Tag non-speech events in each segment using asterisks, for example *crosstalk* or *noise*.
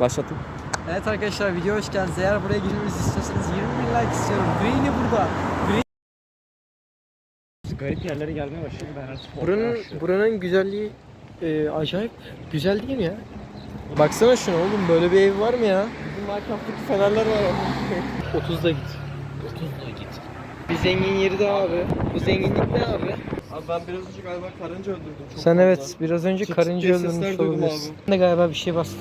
başlat. Başlattım. Evet arkadaşlar video hoş geldiniz. Eğer buraya girmemizi istiyorsanız 20 bin like istiyorum. Green'i burada. Green... Garip yerlere gelmeye başladı ben artık Buranın, buranın güzelliği e, acayip güzel değil mi ya? Baksana şuna oğlum böyle bir ev var mı ya? Bizim Minecraft'taki fenerler var 30'da *laughs* git. 30'da git. Bir zengin yeri de abi. Bu zenginlik ne abi? Abi ben biraz önce galiba karınca öldürdüm. Çok Sen fazla. evet biraz önce Çıt karınca diye sesler öldürmüş duydum olabilirsin. abi. Ben de galiba bir şey bastım.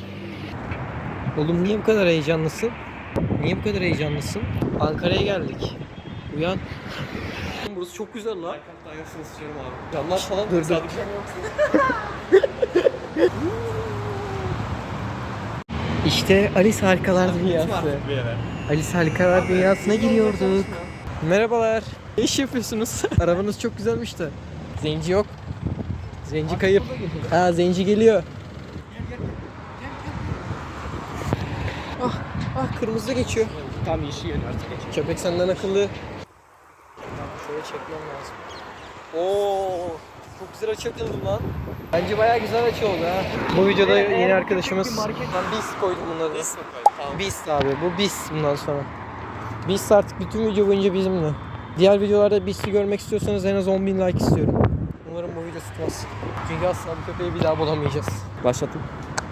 Oğlum niye bu kadar heyecanlısın? Niye bu kadar heyecanlısın? Ankara'ya geldik. Uyan. Burası çok güzel lan. Minecraft aynasını istiyorum abi. Camlar falan Dur, dur. *laughs* İşte Alice Harikalar Dünyası. Alice Harikalar Dünyası'na giriyorduk. Merhabalar. Ne iş yapıyorsunuz? *laughs* Arabanız çok güzelmiş de. Zenci yok. Zenci kayıp. Ha zenci geliyor. Ah, ah kırmızı geçiyor. Tam yeşil yanıyor artık geçiyor. Köpek senden akıllı. Şöyle çekmem lazım. Oo, çok güzel açı lan. Bence bayağı güzel açı oldu ha. Bu videoda yeni arkadaşımız ben Beast koydum bunları. Koydun? Tamam. Beast abi bu Beast bundan sonra. Beast artık bütün video boyunca bizimle. Diğer videolarda Beast'i görmek istiyorsanız en az 10.000 like istiyorum. Umarım bu video tutmaz. Çünkü asla bu köpeği bir daha bulamayacağız. Başlattım.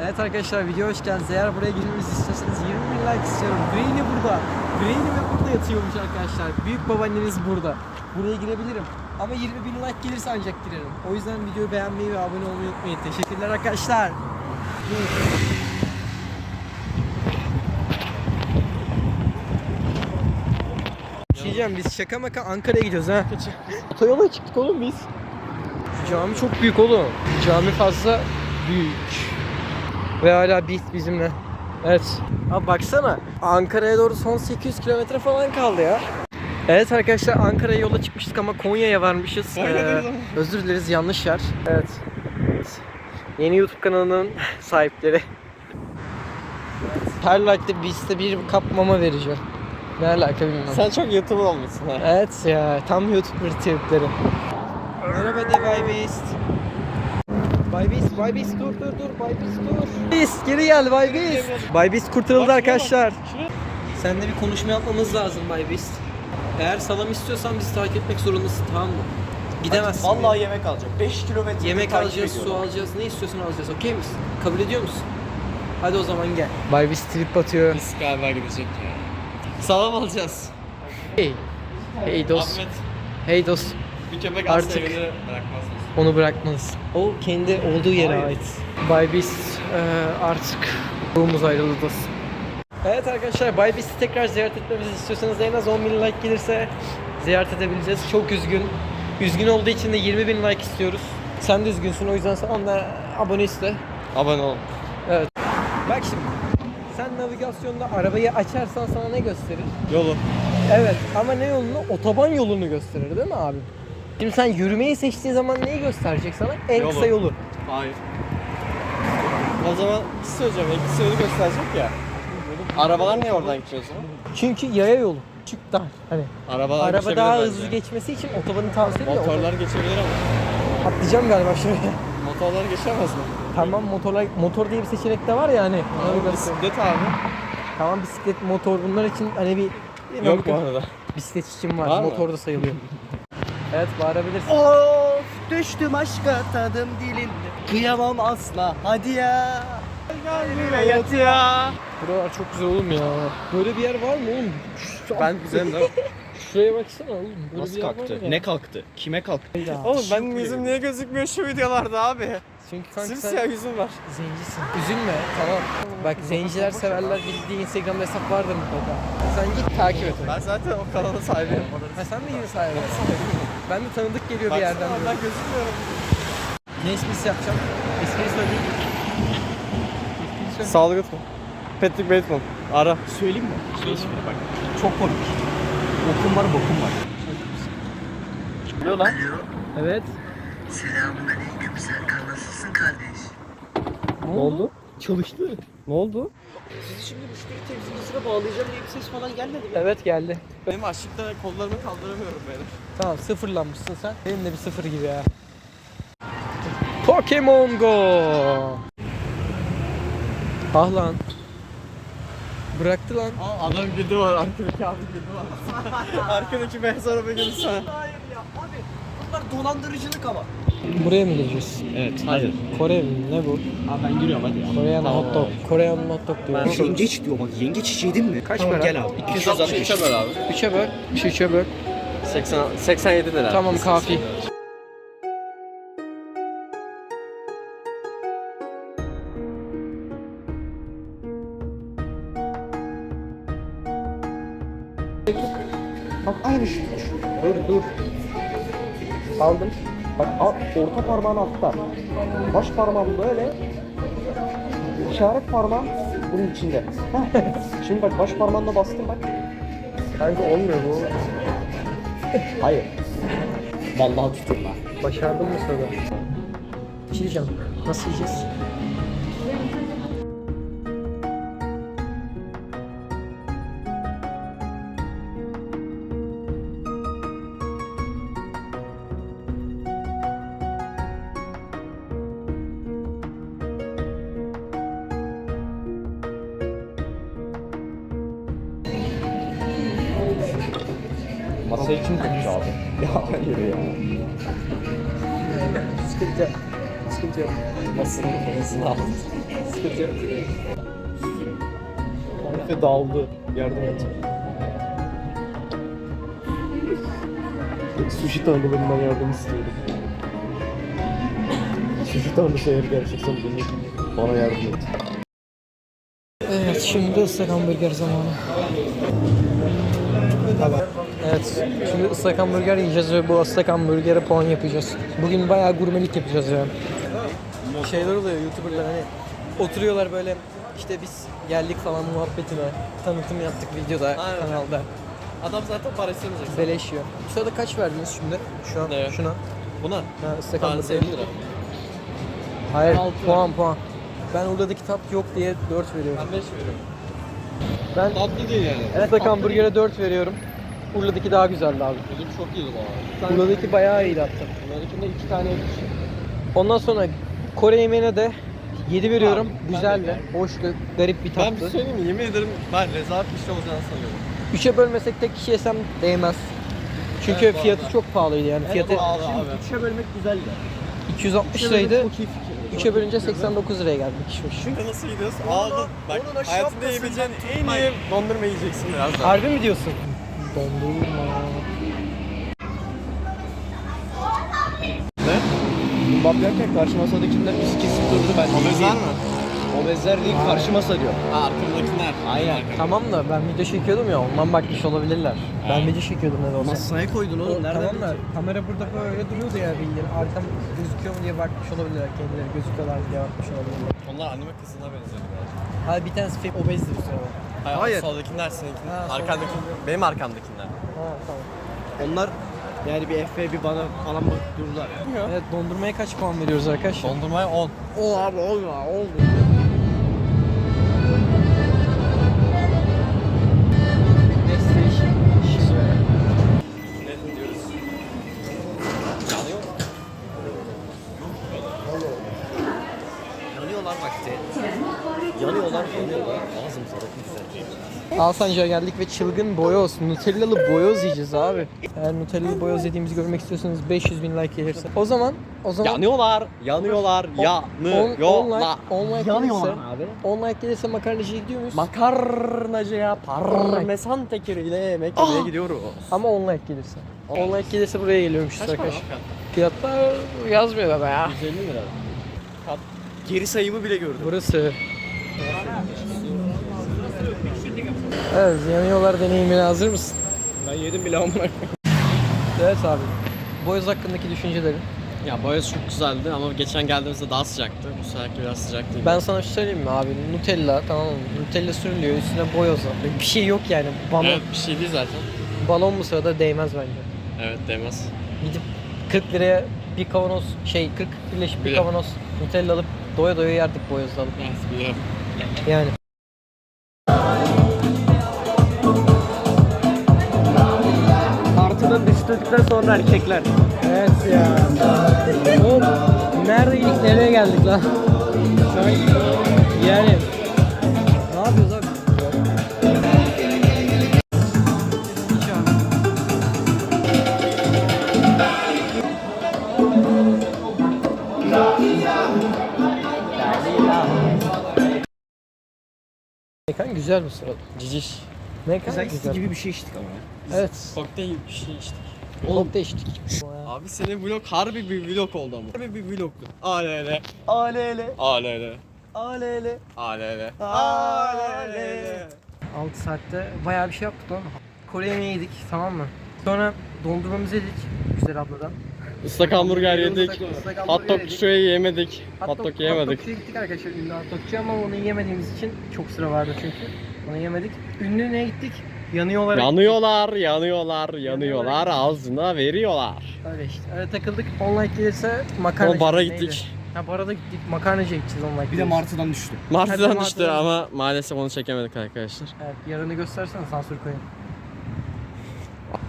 Evet arkadaşlar video hoş geldiniz. Eğer buraya girmemizi istiyorsanız 20 bin like istiyorum. Green'i burada. Green'i ve burada yatıyormuş arkadaşlar. Büyük babaanneniz burada. Buraya girebilirim. Ama 20 bin like gelirse ancak girerim. O yüzden videoyu beğenmeyi ve abone olmayı unutmayın. Teşekkürler arkadaşlar. Şey diyeceğim biz şaka maka Ankara'ya gidiyoruz ha. *laughs* Otoyola çıktık oğlum biz. Cami çok büyük oğlum. Cami fazla büyük. Ve hala Beast bizimle. Evet. Abi baksana. Ankara'ya doğru son 800 kilometre falan kaldı ya. Evet arkadaşlar Ankara'ya yola çıkmıştık ama Konya'ya varmışız. *laughs* Ee, özür dileriz yanlış yer. Evet. Yeni YouTube kanalının *laughs* sahipleri. Her like'da Beast'e bir kap mama vereceğim. Ne alaka bilmiyorum. Sen çok YouTuber olmuşsun ha. Evet ya tam YouTuber tripleri. Merhaba de Bay Beast. Bay Beast, Bay Beast dur dur dur, Bay Beast dur. Beast geri geldi Bay Beast. Bay Beast kurtarıldı Bak, arkadaşlar. Seninle bir konuşma yapmamız lazım Bay Beast. Eğer salam istiyorsan bizi takip etmek zorundasın tamam mı? Gidemezsin. Vallahi yemek alacak. 5 kilometre Yemek alacağız, su alacağız, ne istiyorsan alacağız. Okey misin? Kabul ediyor musun? Hadi o zaman gel. Bay Beast trip atıyor. Biz galiba gidecek ya. Salam alacağız. Hey. Hey dost. Ahmet Hey dost. bir köpek Artık- bırakmaz mısın? Onu bırakmalısın. O kendi olduğu yere Hayır. ait. Bay Beast eee, artık ruhumuz ayrıldı. Evet arkadaşlar Bay Beast'i tekrar ziyaret etmemizi istiyorsanız en az 10 bin like gelirse ziyaret edebileceğiz. Çok üzgün. Üzgün olduğu için de 20 bin like istiyoruz. Sen de üzgünsün o yüzden sen de abone iste. Abone ol. Bak şimdi. Sen navigasyonda arabayı açarsan sana ne gösterir? Yolu. Evet ama ne yolunu? Otoban yolunu gösterir değil mi abi? Şimdi sen yürümeyi seçtiğin zaman neyi gösterecek sana? En Yolu. kısa yolu. Hayır. O zaman şey söyleyeceğim. İkisi yolu gösterecek ya. Arabalar niye oradan geçiyor o zaman? Çünkü yaya yolu. Küçük dar. Hani Arabalar araba geçebilir daha bence. hızlı geçmesi için otobanı tavsiye ediyor. Motorlar geçebilir ama. Atlayacağım galiba şuraya. Motorlar geçemez mi? tamam motorlar motor diye bir seçenek de var ya hani. navigasyon. Bisiklet abi. Tamam bisiklet, motor bunlar için hani bir Yok bu arada. bisiklet için var. Var mı? motor da sayılıyor. *laughs* evet bağırabilirsin. Of düştüm aşka tadım dilinde Kıyamam asla hadi ya Kalbime yat ya Buralar çok güzel oğlum ya. Böyle bir yer var mı oğlum? Ben güzelim değil mi? Şuraya baksana oğlum. Böyle Nasıl bir yer var kalktı? ya? Ne kalktı? Kime kalktı? Ya, Oğlum iyi. yüzüm niye gözükmüyor şu videolarda abi? Çünkü kanka Simsiyah sen yüzüm var. zencisin. Üzülme tamam. Bak zenciler severler bildiği Instagram'da hesap vardır mutlaka. Sen git takip et. onu. Ben zaten o kanalın sahibiyim. Ha sen de yeni sahibi. Ben de tanıdık geliyor bir yerden. Baksana, böyle. Ben gözükmüyorum. Ne esprisi yapacağım? Espriyi söyleyeyim. Espriyi söyle. Sağlık mı? Patrick Bateman. Ara. Söyleyeyim mi? Söyle şimdi bak Çok komik Okum var bokum var Ne lan? Evet. Selamun aleyküm Serkan nasılsın kardeş? Ne oldu? Çalıştı. Ne oldu? Sizi şimdi müşteri temsilcisine bağlayacağım diye bir ses falan gelmedi mi? Evet geldi. Benim açlıktan kollarımı kaldıramıyorum benim. Tamam sıfırlanmışsın sen. Benim de bir sıfır gibi ya. Pokemon Go. Ah lan. Bıraktı lan. Aa, adam güdü var. Arkadaki abi güdü var. *laughs* Arkadaki beyaz araba güdü sana. Hayır ya abi. Bunlar dolandırıcılık ama. Buraya mı gireceğiz? Evet. Hayır. Kore mi? Ne bu? Abi ben giriyorum hadi ya. Koreyan Tamam, hot dog. Koreyan hot dog diyor. Ben- Yengeç diyor bak yengeç hiç yedin mi? Kaç Tamam, para? Gel abi. 263'e böl abi. 3'e böl. Şu 3'e böl. 80, 87 lira. Tamam kafi. Bak aynı şey. Dur dur. Aldım. Bak al, orta parmağın altta. Baş parmağım böyle. İşaret parmağım bunun içinde. *laughs* Şimdi bak baş parmağınla bastım bak. Kanka olmuyor bu. Hayır. Vallahi tutun lan. Başardın mı sonra? Bir şey diyeceğim. Nasıl yiyeceğiz? Masayı kim kurmuş abi? *laughs* Ya hayır ya. Sıkıntı yok. Sıkıntı yok. Masanın kafasını aldı. Sıkıntı yok. Harife dağıldı. Yardım et. Sushi tanrılarından yardım istiyorum. Sushi tanrısı eğer gerçekten beni bana yardım et. Evet şimdi ıslak hamburger zamanı. Tamam. Evet şimdi ıslak hamburger yiyeceğiz ve bu ıslak hamburgere puan yapacağız. Bugün bayağı gurmelik yapacağız ya. Şeyler oluyor youtuberlar hani oturuyorlar böyle işte biz geldik falan muhabbetine tanıtım yaptık videoda Aynen. kanalda. Adam zaten para istemeyecek. Beleş yiyor. Bu sırada kaç verdiniz şimdi? Şu an Ne? şuna. Buna. Ha, ıslak Tanesi hamburger. 50 lira. Hayır Altı. puan puan. Ben Urla'daki tat yok diye 4 veriyorum. Ben 5 veriyorum. Ben Tatlı değil yani. ıslak hamburgere 4 veriyorum. Urla'daki daha güzeldi abi. Bizim çok iyiydi bu arada. Urla'daki bayağı iyiydi hatta. Bunlarınkinde 2 tane yedik. Ondan sonra Kore yemeğine de 7 veriyorum. Abi, Güzeldi. Hoştu. Garip bir Ben bir tattı. söyleyeyim mi? Yemin ederim ben rezalet bir şey olacağını sanıyorum. 3'e bölmesek tek kişi yesem değmez. Çünkü Evet, fiyatı çok pahalıydı yani. Fiyatı pahalı abi. Üçe bölmek güzeldi. 260 liraydı. Çok iyi fikir. 3'e bölünce 89 liraya geldi kişi başı. Çünkü nasıl gidiyoruz? Ağzın. Bak hayatında yiyebileceğin en iyi dondurma yiyeceksin birazdan. Harbi mi diyorsun? Dondurma. Ne? Kimbap yerken karşı masadakiler bizi kesip durdu ben. Obezler mi? Obezler değil karşı masa diyor. Ha arkamdakiler. Aynen. Tamam da ben video çekiyordum ya ondan bakmış olabilirler. Ben video çekiyordum ne de olsa. Masaya koydun oğlum. Nereden tamam da kamera burada böyle duruyordu ya bildiğin. Arkam gözüküyor mu diye bakmış olabilirler. Kendileri gözüküyorlar diye bakmış olabilirler. Onlar anime kızına benziyor biraz. Ha bir tanesi fake obezdi sırada. Hayır. Hayır. Soldakinden seninkinden. Ha, Arkandaki, benim arkamdakinden. Ha, tamam. Onlar yani bir Efe bir bana falan bakıp dururlar. Evet dondurmaya kaç puan veriyoruz arkadaşlar? Dondurmaya 10. O abi 10 ya 10. Yanıyorlar vakti. Yanıyorlar yanıyorlar. Ağzım sarık güzel. Alsancak'a geldik ve çılgın boyoz, Nutellalı boyoz yiyeceğiz abi. Eğer Nutellalı boyoz yediğimizi görmek istiyorsanız 500 bin like gelirse. O zaman, o zaman Yanıyorlar. Yanıyorlar. on, on like, Yanıyorlar. on like Yanıyorlar gelirse, abi. 10 like gelirse makarnacıya gidiyor muyuz? Makarnacıya parmesan tekeriyle yemek yemeye gidiyoruz. Ama 10 like gelirse. 10 like gelirse buraya geliyormuşuz arkadaşlar. Fiyatlar yazmıyor baba ya. 150 lira. Geri sayımı bile gördüm. Burası. Evet, yanıyorlar deneyimine hazır mısın? Ben yedim bile amına Evet abi. Boyoz hakkındaki düşüncelerin. Ya boyası çok güzeldi ama geçen geldiğimizde daha sıcaktı. Bu seferki biraz sıcak değil. Ben sana şu söyleyeyim mi abi? Nutella tamam mı? Nutella sürülüyor üstüne boyoz var. Bir şey yok yani. Balon, Evet bir şey değil zaten. balon bu sırada değmez bence. Evet demez. Gidip 40 liraya bir kavanoz şey 40 birleşik bir kavanoz Nutella alıp doya doya yerdik boyozla alıp. Evet biliyorum. Yani. Tartıdan düştükten sonra erkekler. Evet ya. Oğlum nerede ilk nereye geldik lan? Yani güzel bu sırada. Ciciş. Mekan Güzel güzel. gibi bir şey içtik ama. Evet. Kokteyl bir şey içtik. Oğlum da içtik. Abi senin vlog harbi bir vlog oldu ama. Harbi bir vlogdu. Alele. Alele. Alele. Alele. Alele. Alele. 6 saatte bayağı bir şey yaptık oğlum. Kore yemeği yedik tamam mı? Sonra dondurmamızı yedik güzel abladan. Islak hamburger yedik. Islak- ıslak Hot hamburger dog yedik. şurayı yemedik. Hot dog- yemedik. Hot dogçuya gittik arkadaşlar ünlü hot dogçuya ama onu yemediğimiz için çok sıra vardı çünkü. Onu yemedik. Ünlü ne gittik? Yanıyorlar. Yanıyorlar, yanıyorlar, yanıyorlar. Ağzına veriyorlar. Öyle işte. Öyle takıldık. Online gelirse makarna O bara gittik. Ha bara da gittik. Makarnacı gideceğiz online Bir de gelirse. martıdan düştü. Martı'dan Martı'dan. ama maalesef onu çekemedik arkadaşlar. Evet yarını göstersene sansür koyun.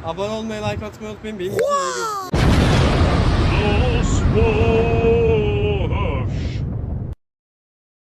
Abone olmayı, like atmayı unutmayın. Benim için Lord.